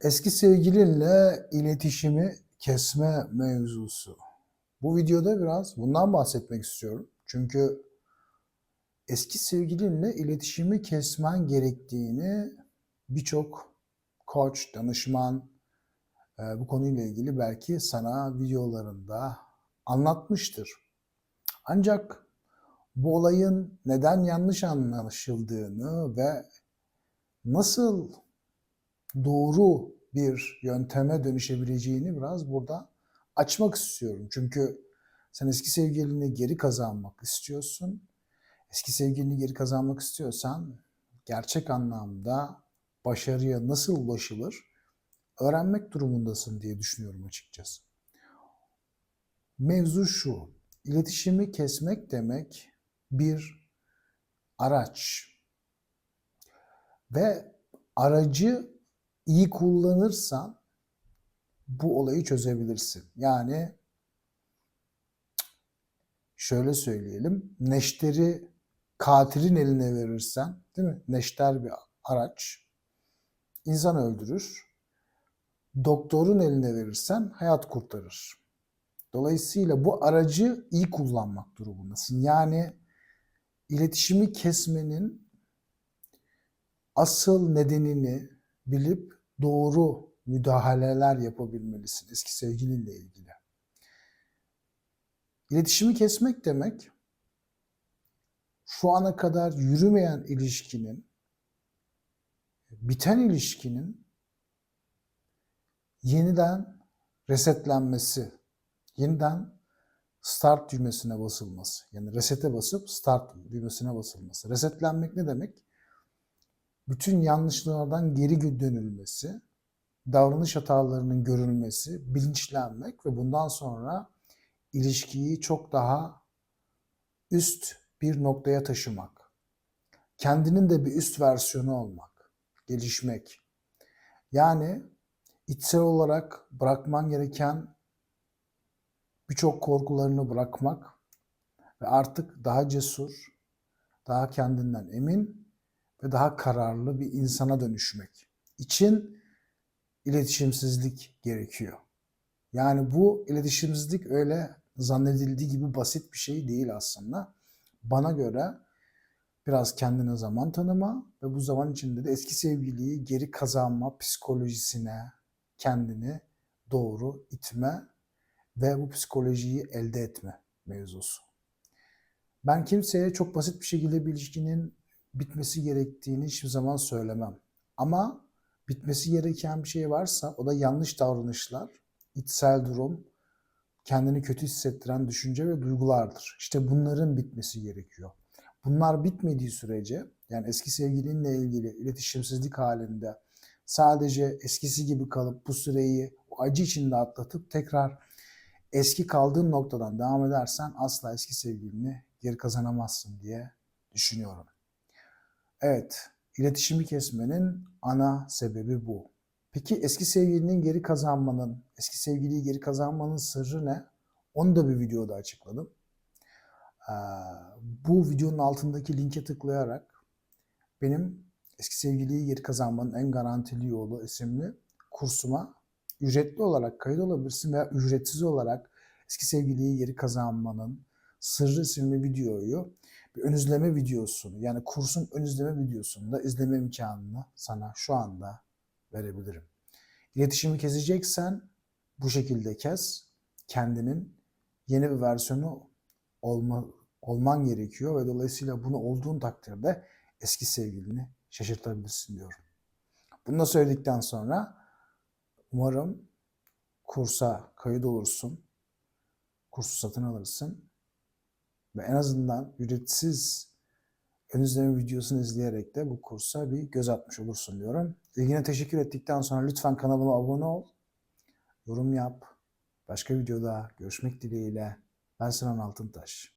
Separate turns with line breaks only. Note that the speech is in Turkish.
Eski sevgilinle iletişimi kesme mevzusu. Bu videoda biraz bundan bahsetmek istiyorum. Çünkü eski sevgilinle iletişimi kesmen gerektiğini birçok koç, danışman e, bu konuyla ilgili belki sana videolarında anlatmıştır. Ancak bu olayın neden yanlış anlaşıldığını ve nasıl doğru bir yönteme dönüşebileceğini biraz burada açmak istiyorum. Çünkü sen eski sevgilini geri kazanmak istiyorsun. Eski sevgilini geri kazanmak istiyorsan gerçek anlamda başarıya nasıl ulaşılır öğrenmek durumundasın diye düşünüyorum açıkçası. Mevzu şu. İletişimi kesmek demek bir araç. Ve aracı iyi kullanırsan bu olayı çözebilirsin. Yani şöyle söyleyelim. Neşteri katilin eline verirsen, değil mi? Neşter bir araç insan öldürür. Doktorun eline verirsen hayat kurtarır. Dolayısıyla bu aracı iyi kullanmak durumundasın. Yani iletişimi kesmenin asıl nedenini bilip doğru müdahaleler yapabilmelisin eski sevgilinle ilgili. İletişimi kesmek demek şu ana kadar yürümeyen ilişkinin biten ilişkinin yeniden resetlenmesi, yeniden start düğmesine basılması. Yani resete basıp start düğmesine basılması. Resetlenmek ne demek? Bütün yanlışlardan geri dönülmesi, davranış hatalarının görülmesi, bilinçlenmek ve bundan sonra ilişkiyi çok daha üst bir noktaya taşımak. Kendinin de bir üst versiyonu olmak, gelişmek. Yani içsel olarak bırakman gereken birçok korkularını bırakmak ve artık daha cesur, daha kendinden emin ve daha kararlı bir insana dönüşmek için iletişimsizlik gerekiyor. Yani bu iletişimsizlik öyle zannedildiği gibi basit bir şey değil aslında. Bana göre biraz kendine zaman tanıma ve bu zaman içinde de eski sevgiliyi geri kazanma psikolojisine kendini doğru itme ve bu psikolojiyi elde etme mevzusu. Ben kimseye çok basit bir şekilde bir ilişkinin bitmesi gerektiğini hiçbir zaman söylemem. Ama bitmesi gereken bir şey varsa o da yanlış davranışlar, içsel durum, kendini kötü hissettiren düşünce ve duygulardır. İşte bunların bitmesi gerekiyor. Bunlar bitmediği sürece yani eski sevgilinle ilgili iletişimsizlik halinde sadece eskisi gibi kalıp bu süreyi o acı içinde atlatıp tekrar eski kaldığın noktadan devam edersen asla eski sevgilini geri kazanamazsın diye düşünüyorum. Evet, iletişimi kesmenin ana sebebi bu. Peki eski sevgilinin geri kazanmanın, eski sevgiliyi geri kazanmanın sırrı ne? Onu da bir videoda açıkladım. Ee, bu videonun altındaki linke tıklayarak benim eski sevgiliyi geri kazanmanın en garantili yolu isimli kursuma ücretli olarak kayıt olabilirsin veya ücretsiz olarak eski sevgiliyi geri kazanmanın sırrı isimli videoyu bir ön izleme videosunu yani kursun ön izleme videosunu da izleme imkanını sana şu anda verebilirim. İletişimi keseceksen bu şekilde kes. Kendinin yeni bir versiyonu olma, olman gerekiyor ve dolayısıyla bunu olduğun takdirde eski sevgilini şaşırtabilirsin diyorum. Bunu da söyledikten sonra umarım kursa kayıt olursun. Kursu satın alırsın ve en azından ücretsiz ön videosunu izleyerek de bu kursa bir göz atmış olursun diyorum. İlgine teşekkür ettikten sonra lütfen kanalıma abone ol, yorum yap. Başka videoda görüşmek dileğiyle. Ben Sinan Altıntaş.